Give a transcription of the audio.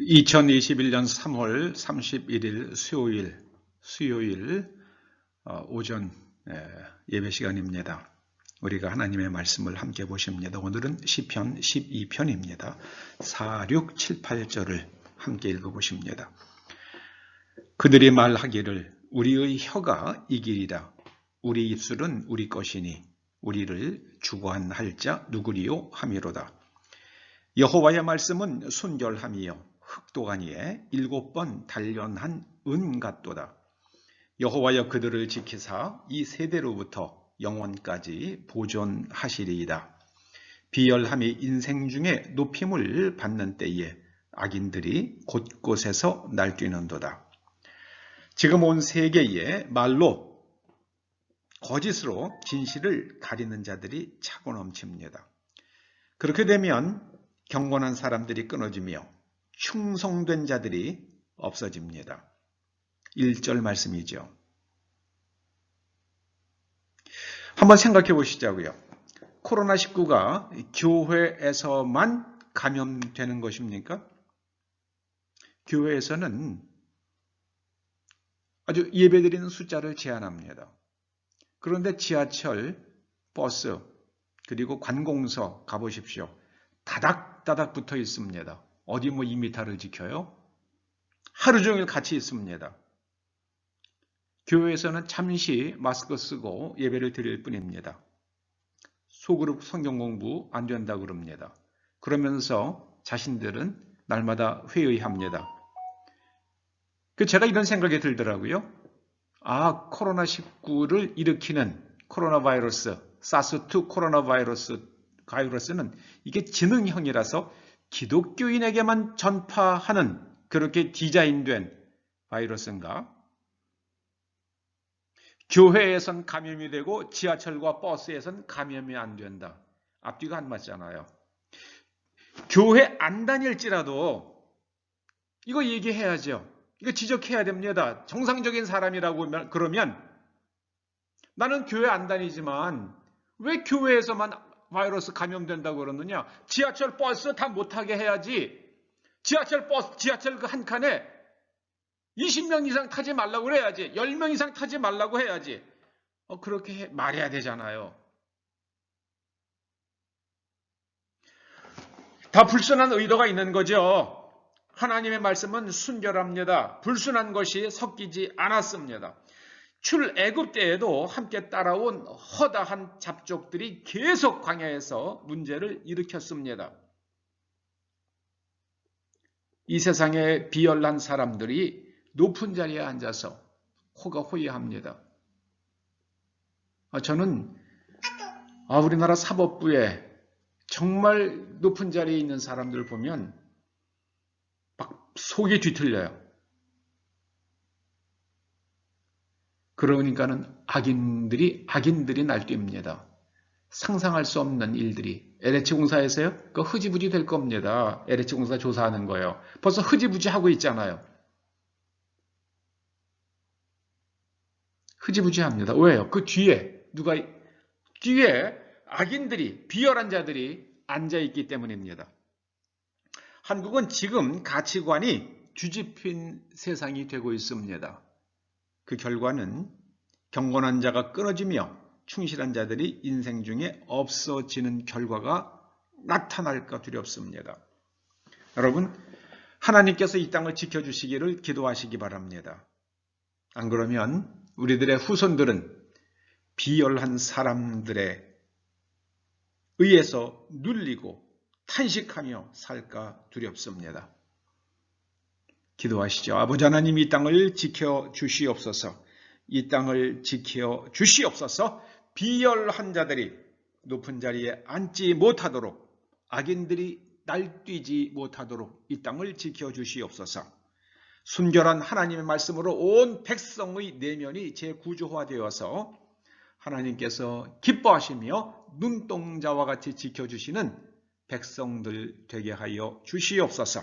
2021년 3월 31일 수요일, 수요일 어, 오전 에, 예배 시간입니다. 우리가 하나님의 말씀을 함께 보십니다. 오늘은 시편 12편입니다. 4, 6, 7, 8절을 함께 읽어보십니다. 그들이 말하기를 우리의 혀가 이기리라. 우리 입술은 우리 것이니 우리를 주관할 자 누구리요 함이로다. 여호와의 말씀은 순결함이요 흑도가니에 일곱 번 단련한 은 같도다. 여호와여 그들을 지키사 이 세대로부터 영원까지 보존하시리이다. 비열함이 인생 중에 높임을 받는 때에 악인들이 곳곳에서 날뛰는도다. 지금 온 세계에 말로 거짓으로 진실을 가리는 자들이 차고 넘칩니다. 그렇게 되면 경건한 사람들이 끊어지며 충성된 자들이 없어집니다. 1절 말씀이죠. 한번 생각해 보시자고요. 코로나19가 교회에서만 감염되는 것입니까? 교회에서는 아주 예배드리는 숫자를 제한합니다. 그런데 지하철, 버스, 그리고 관공서 가보십시오. 다닥다닥 붙어 있습니다. 어디 뭐 2미터를 지켜요? 하루 종일 같이 있습니다. 교회에서는 잠시 마스크 쓰고 예배를 드릴 뿐입니다. 소그룹 성경 공부 안 된다 그럽니다. 그러면서 자신들은 날마다 회의합니다. 그 제가 이런 생각이 들더라고요. 아, 코로나19를 일으키는 코로나 바이러스, 사스2 코로나 바이러스, 바이러스는 이게 지능형이라서 기독교인에게만 전파하는 그렇게 디자인된 바이러스인가? 교회에선 감염이 되고 지하철과 버스에선 감염이 안 된다. 앞뒤가 안 맞잖아요. 교회 안 다닐지라도 이거 얘기해야죠. 이거 지적해야 됩니다. 정상적인 사람이라고 그러면 나는 교회 안 다니지만 왜 교회에서만 바이러스 감염된다고 그러느냐? 지하철 버스 다 못하게 해야지. 지하철 버스, 지하철 그 한 칸에 20명 이상 타지 말라고 그래야지. 10명 이상 타지 말라고 해야지. 어, 그렇게 해, 말해야 되잖아요. 다 불순한 의도가 있는 거죠. 하나님의 말씀은 순결합니다. 불순한 것이 섞이지 않았습니다. 출애굽 때에도 함께 따라온 허다한 잡족들이 계속 광야에서 문제를 일으켰습니다. 이 세상에 비열난 사람들이 높은 자리에 앉아서 호가호위합니다. 저는 아, 우리나라 사법부에 정말 높은 자리에 있는 사람들 보면 막 속이 뒤틀려요. 그러니까는 악인들이 악인들이 날뛰입니다. 상상할 수 없는 일들이 LH 공사에서요. 그 흐지부지 될 겁니다. LH 공사 조사하는 거예요. 벌써 흐지부지 하고 있잖아요. 흐지부지 합니다. 왜요? 그 뒤에 누가 뒤에 악인들이 비열한 자들이 앉아 있기 때문입니다. 한국은 지금 가치관이 뒤집힌 세상이 되고 있습니다. 그 결과는 경건한 자가 끊어지며 충실한 자들이 인생 중에 없어지는 결과가 나타날까 두렵습니다. 여러분, 하나님께서 이 땅을 지켜주시기를 기도하시기 바랍니다. 안 그러면 우리들의 후손들은 비열한 사람들의 의해서 눌리고 탄식하며 살까 두렵습니다. 기도하시죠. 아버지 하나님 이 땅을 지켜 주시옵소서. 이 땅을 지켜 주시옵소서. 비열한 자들이 높은 자리에 앉지 못하도록 악인들이 날뛰지 못하도록 이 땅을 지켜 주시옵소서. 순결한 하나님의 말씀으로 온 백성의 내면이 재구조화되어서 하나님께서 기뻐하시며 눈동자와 같이 지켜주시는 백성들 되게 하여 주시옵소서.